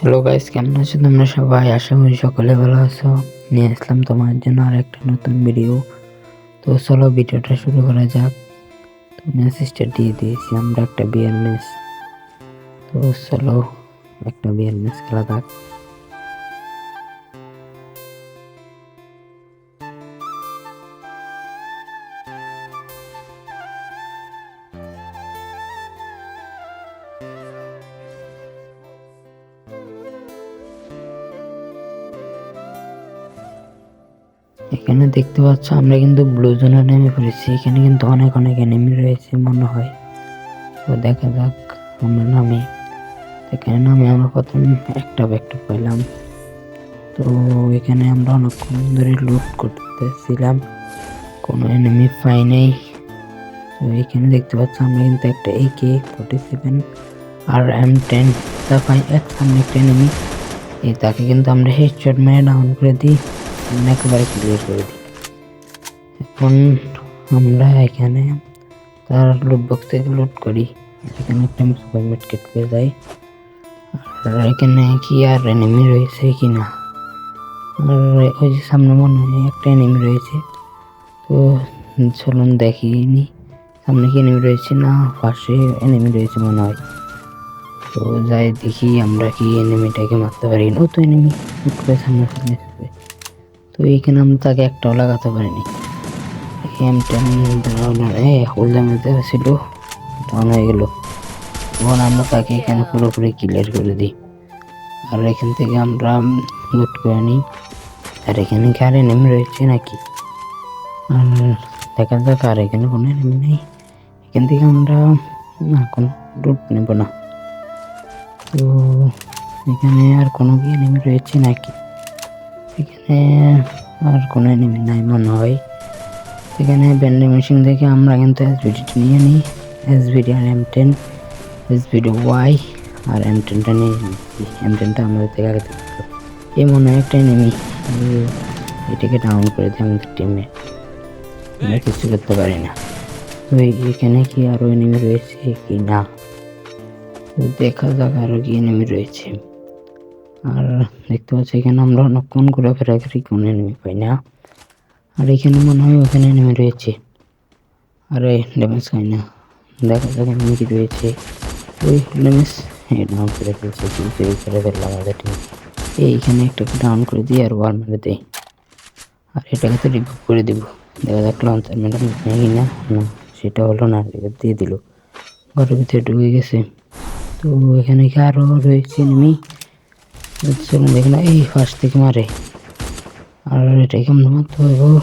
Hello guys, কেমন আছো তোমরা সবাই? আশা করি সকলে ভালো আছো। নিয়ে আসলাম তোমার জন্য আর একটা নতুন ভিডিও তো চলো ভিডিওটা শুরু করা যাক। তো মেসেজটা দিয়ে দিয়েছি, আমরা একটা বিয়ার ম্যাচ তো চলো, একটা বিয়ার ম্যাচ খেলা যাক। এখানে দেখতে পাচ্ছ, আমরা কিন্তু ব্লু জোনে নেমে পড়েছি। এখানে কিন্তু অনেক অনেক এনিমি রয়েছে মনে হয়। তো দেখা যাক, আমরা নামি। এখানে নামে, আমরা প্রথম একটা ব্যাকটা পাইলাম তো এখানে আমরা অনেকক্ষণ ধরে লুট করতেছিলাম। কোনো এনিমি পাই নাই। তো এখানে দেখতে পাচ্ছ, আমরা কিন্তু একটা A K forty seven R M ten তা পাই এক সামনে একটা এনিমি এই তাকে কিন্তু আমরা হেডশট মেরে ডাউন করে দিই। একেবারে ক্লিয়ার করে দিই। এখন আমরা এখানে তার লুট বক্স থেকে লুট করি। এখানে একটা সুপার মার্কেট পেয়ে যাই। আর এখানে কি আর এনিমি রয়েছে কি না আর ওই যে সামনে মনে হয় একটা এনিমি রয়েছে। তো চলুন দেখিনি। সামনে কি এনিমি রয়েছে না পাশে এনিমি রয়েছে মনে হয়। তো যাই দেখি আমরা কি এনিমিটাকে মারতে পারি। না তো এনিমি করে সামনে আসবে তো এইখানে আমরা তাকে একটাও লাগাতে পারিনি। এম টেন এ হোল্ডে মেতে ছিল ডাউন হয়ে গেল। তখন আমরা তাকে এখানে পুরোপুরি ক্লিয়ার করে দিই। আর এখান থেকে আমরা লুট করে নিই। আর এখানে কি আর এনিমি রয়েছে নাকি? দেখা যাক, আর এখানে কোনো এনিমি নেই। এখান থেকে আমরা না, কোনো লুট নেব না। তো এখানে আর কোনো কি এনিমি রয়েছে নাকি? এখানে আর কোনো এনিমি নাই মনে হয়। এখানে ব্যান্ডি মেশিন থেকে আমরা কিন্তু এস এসবিডিটা নিয়ে নিই। S S B D R M ten S S B D Y R M টেনটা নিয়ে নিচ্ছি এম টেনটা আমাদের থেকে আগে। এই মনে হয় একটা এনিমি এটাকে ডাউন করে দিই আমাদের টিমে আমরা কিছু করতে পারি না। তো এখানে কি আরও এনিমি রয়েছে কি না? দেখা যাক আরও কি এনিমি রয়েছে। আর দেখতে পাচ্ছি এখানে আমরা অনেকক্ষণ ঘোরাফেরা করি কোনো এনিমি পাই না। আর এখানে মনে হয় ওখানে এনিমি রয়েছে। আরে ড্যামেজ খাই না। দেখা যাক এনিমি কি রয়েছে। ওই ড্যামেজ ডাউন করে ফেলছে কিন্তু করে ফেললাম আমাদের টিম এইখানে একটাকে ডাউন করে দিই আর ওয়ার মেরে দেয় আর এটাকে তো রিভিউ করে দিব। দেখা যাক লঞ্চার ম্যাডাম নেই না। সেটা হলো না রিভিউ দিয়ে দিল। ঘরের ভিতরে ঢুকে গেছে। তো এখানে কি আরও রয়েছে এনিমি চলুন দেখুন এই ফার্স্ট থেকে মারে। আর এটা কেমন মারতে হইব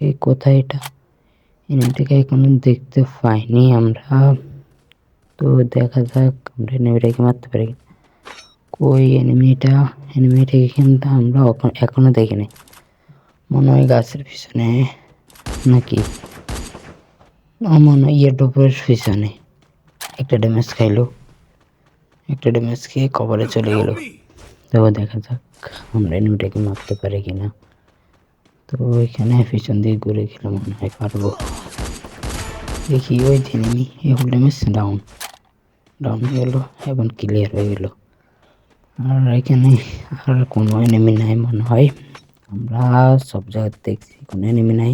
এই কোথায় এটা? এনিমিটাকে এখনও দেখতে পাইনি আমরা। তো দেখা যাক, আমরা এনিমিটাকে মারতে পারি। কই এনিমিটা এনিমিটাকে কিন্তু আমরা এখন- দেখিনি। মনে হয় গাছের পিছনে নাকি? মনে হয় ইয়েডোপের পিছনে। একটা ড্যামেজ খাইলো। একটা ড্যামেজ খেয়ে কভারে চলে গেল। তো দেখা যাক আমরা এনিমিটাকে মারতে পারি কিনা। তো এখানে পিছন দিয়ে ঘুরে গেলে মনে হয় পারব। দেখি, ওই এই হল ড্যামেজ ডাউন ডাউন হয়ে গেলো এবং ক্লিয়ার হয়ে গেলো। আর এখানে আর কোনো এনিমি নাই মনে হয়। আমরা সব জায়গায় দেখছি, কোনো এনিমি নাই।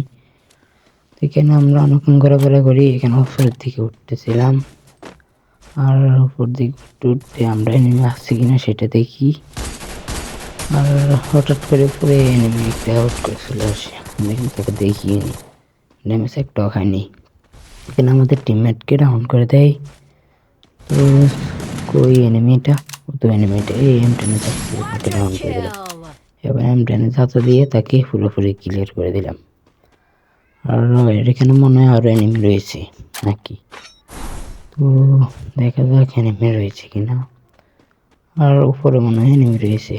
এখানে আমরা অনেকক্ষণ ঘোরাফেরা করি, এখানে উপরের দিকে উঠতেছিলাম। আর উপর দিকে উঠতে উঠতে আমরা এনিমি আসছে কিনা সেটা দেখি। আর হঠাৎ করে পুরো এনিমি একটা আউট করে চলে আসে। কিন্তু তাকে দেখিয়ে নি ড্যামেজ একটাও খাইনি এখানে আমাদের টিমমেটকে ডাউন করে দেয়। তো কই এনিমিটা তো এনিমিটা এই এম টেনে ওকে ডাউন করে দিলাম। এবার এম টেনে ছাত্র দিয়ে তাকে পুরোপুরি ক্লিয়ার করে দিলাম। আর এখানে মনে হয় আরও এনিমি রয়েছে নাকি? তো দেখা যাক এনিমি রয়েছে কিনা। আর উপরে মনে হয় এনিমি রয়েছে।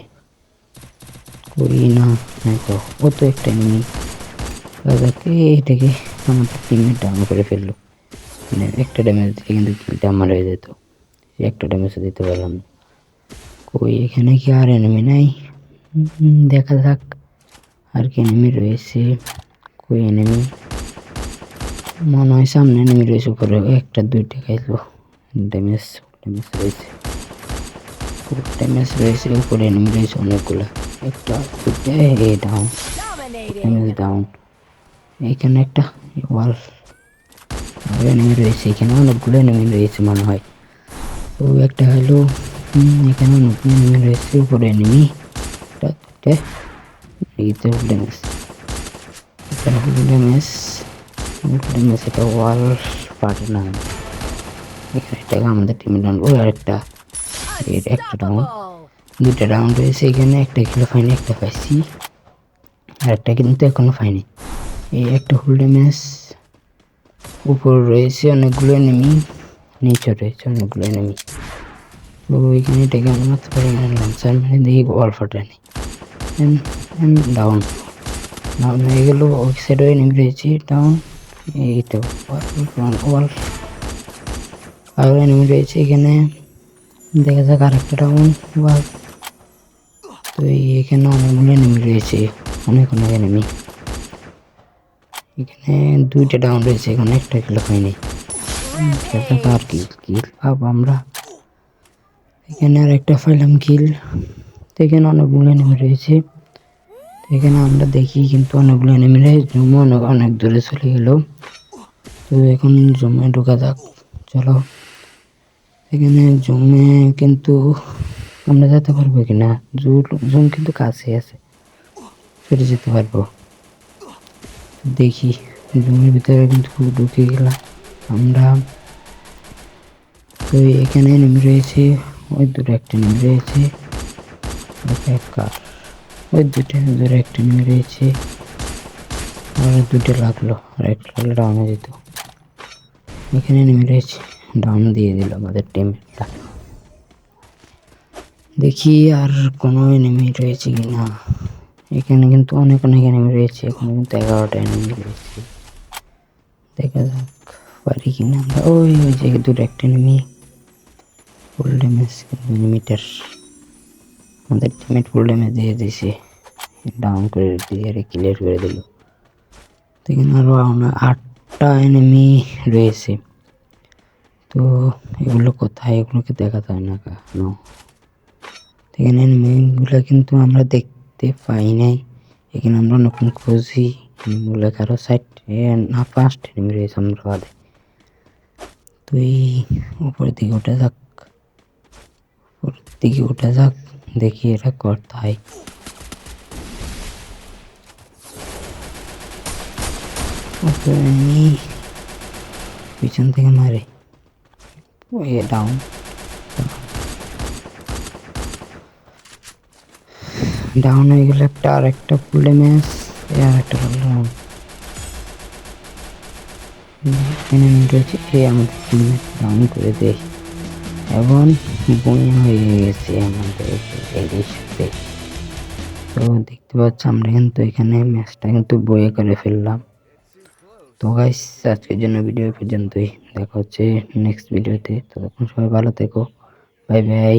করি না। তো, ও তো একটা দাদাকে এটাকে আমাদের টিমে ডাউন করে ফেলল। মানে একটা ড্যামেজ দিলে কিন্তু কিলটা আমার হয়ে যেত। একটা ড্যামেজ দিতে পারলাম না। কই, এখানে কি আর এনিমি নাই? দেখা যাক। আর কি এনিমি রয়েছে? কই এনিমি মনে হয় সামনে এনিমি রয়েছে উপরে। একটা, দুইটা খাইলো। ড্যামেজ ড্যামেজ রয়েছে। ড্যামেজ রয়েছে, উপরে এনিমি রয়েছে অনেকগুলো। একটা দুটো এ ডাউন ড্যামেজ ডাউন এইখানে একটা ওয়াল এনিমি রয়েছে। এখানে অনেকগুলো এনিমি রয়েছে মনে হয়। তো একটা হলো এখানে নতুন এনিমি রয়েছে। উপরে এনিমি এইতে ড্যামেজ এটা হলো ড্যামেজ ড্যামেজ এটা ওয়াল পারে না। এখানে একটা আমাদের টিমে ডাউন ও, আরেকটা। একটা ডাউন দুটা রাউন্ড রয়েছে এখানে, একটা কিলো পাইনি একটা পাইছি। আর একটা কিন্তু এখনও পাইনি এই একটা ফুল ড্যামেজ উপর রয়েছে অনেকগুলো এনিমি নিচে রয়েছে অনেকগুলো এনিমি তো ওইখানে এটাকে আমরা মারতে পারি না লাঞ্চার মানে দেখি ওয়াল ফাটা নেই ডাউন ডাউন হয়ে গেল, ওই সাইডে এনিমি রয়েছে ডাউন এই তো ওয়াল আরও এনিমি রয়েছে এখানে। দেখা যাক আরেকটা ডাউন ওয়াল তো এখানে অনেকগুলো এনিমি রয়েছে, অনেক অনেক এনিমি এখানে দুইটা ডাউন রয়েছে, এখানে একটা কিলো হয়নি। আর কি কিল পাবো আমরা? এখানে আর একটা পাইলাম কিল তো এখানে অনেকগুলো এনিমি রয়েছে। এখানে আমরা দেখি কিন্তু অনেকগুলো এনিমি রয়েছে, জুমে অনেক অনেক দূরে চলে গেল। তো এখন জমে ঢোকা যাক, চলো। এখানে জমে কিন্তু আমরা যেতে পারব কিনা জুম কিন্তু কাছে আছে। ফিরে যেতে পারব। দেখি জুমের ভিতরে কিন্তু খুব ঢুকে গেলাম আমরা। তো এখানে নেমে রয়েছে, ওই দূরে একটা নেমে রয়েছে। ওই দুটো দূরে একটা নেমে রয়েছে। আর দুটো লাগল, আর একটা লাগল ডাউনে যেত এখানে নেমে রয়েছে ডাউন দিয়ে দিল আমাদের টিমটা দেখি আর কোনো এনিমি রয়েছে কি না এখানে কিন্তু অনেক অনেক এনিমি রয়েছে। এখানে কিন্তু এগারোটা এনিমি রয়েছে। দেখা যাক পারি কি না আমরা। ওই ওই যে দূরে একটা এনিমি ফুল ড্যামেজ এনিমিটার আমাদের টিমেট ফুল ড্যামেজ দিয়ে দিয়েছে ডাউন করে দিয়ে ক্লিয়ার করে দিল। তো এখানে আরও আটটা এনিমি রয়েছে। তো এগুলো কোথায়? এগুলোকে দেখা যায় না কেন? এখানে এনিমিগুলো কিন্তু আমরা দেখতে পাই নাই। এখানে আমরা নতুন খুঁজি। এনিমিগুলো কারও সাইড না ফার্স্ট রয়েছে আমরা বাদে। তো এই উপরের দিকে উঠে যাক। উপরের দিকে উঠে যাক। দেখি এটা করতে হয় পিছন থেকে মারে। ডাউন ডাউন হয়ে গেলে একটা আর একটা ফুল ড্যামেজ আর একটা ফুল ডাউন করে দেয় এবং বই হয়ে গেছে আমাদের তো দেখতে পাচ্ছ, আমরা কিন্তু এখানে ম্যাচটা কিন্তু বয়ে করে ফেললাম। তো গাইস আজকের জন্য ভিডিও পর্যন্তই। দেখা হচ্ছে নেক্সট ভিডিওতে ততক্ষণ সবাই ভালো থেকো। Bye bye